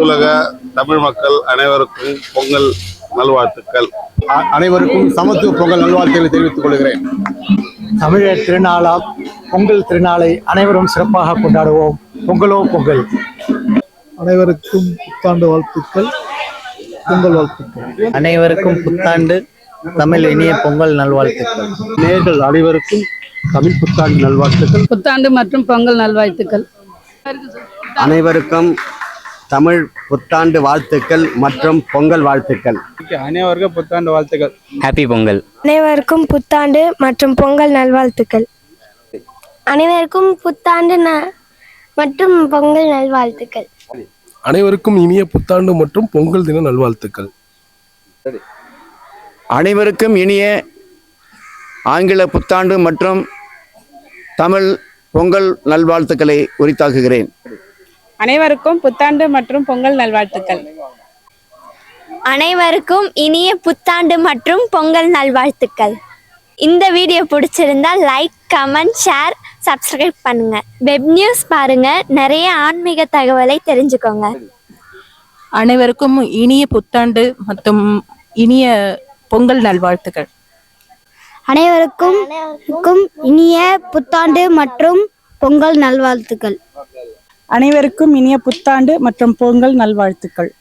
அனைத்துலக தமிழ் மக்கள் அனைவருக்கும் பொங்கல் நல்வாழ்த்துக்கள். அனைவருக்கும் சமத்துவ பொங்கல் நல்வாழ்த்துக்களை தெரிவித்துக் கொள்கிறேன். தமிழர் திருநாளாம் பொங்கல் திருநாளை அனைவரும் சிறப்பாக கொண்டாடுவோம். பொங்கலோ பொங்கல். அனைவருக்கும் புத்தாண்டு வாழ்த்துக்கள். பொங்கல் வாழ்த்துக்கள். அனைவருக்கும் புத்தாண்டு தமிழ் இனிய பொங்கல் நல்வாழ்த்துக்கள். நேர்கள் அனைவருக்கும் தமிழ் புத்தாண்டு நல்வாழ்த்துக்கள். புத்தாண்டு மற்றும் பொங்கல் நல்வாழ்த்துக்கள். அனைவருக்கும் தமிழ் புத்தாண்டு வாழ்த்துக்கள் மற்றும் பொங்கல் வாழ்த்துக்கள். அனைவருக்கும் புத்தாண்டு வாழ்த்துக்கள். ஹாப்பி பொங்கல் அனைவருக்கும் புத்தாண்டு மற்றும் பொங்கல் நல்வாழ்த்துக்கள். அனைவருக்கும் புத்தாண்டு மற்றும் பொங்கல் நல்வாழ்த்துக்கள். அனைவருக்கும் இனிய புத்தாண்டு மற்றும் பொங்கல் தின நல்வாழ்த்துக்கள். அனைவருக்கும் இனிய ஆங்கில புத்தாண்டு மற்றும் தமிழ் பொங்கல் நல்வாழ்த்துக்களை உரித்தாக்குகிறேன். அனைவருக்கும் புத்தாண்டு மற்றும் பொங்கல் நல்வாழ்த்துக்கள். அனைவருக்கும் இனிய புத்தாண்டு மற்றும் பொங்கல் நல்வாழ்த்துக்கள். இந்த வீடியோ பிடிச்சிருந்தா லைக் கமெண்ட் ஷேர் சப்ஸ்கிரைப் பண்ணுங்க. வெப் நியூஸ் பாருங்க. நிறைய ஆன்மீக தகவலை தெரிஞ்சுக்கோங்க. அனைவருக்கும் இனிய புத்தாண்டு மற்றும் இனிய பொங்கல் நல்வாழ்த்துக்கள். அனைவருக்கும் இனிய புத்தாண்டு மற்றும் பொங்கல் நல்வாழ்த்துக்கள். அனைவருக்கும் இனிய புத்தாண்டு மற்றும் பொங்கல் நல்வாழ்த்துக்கள்.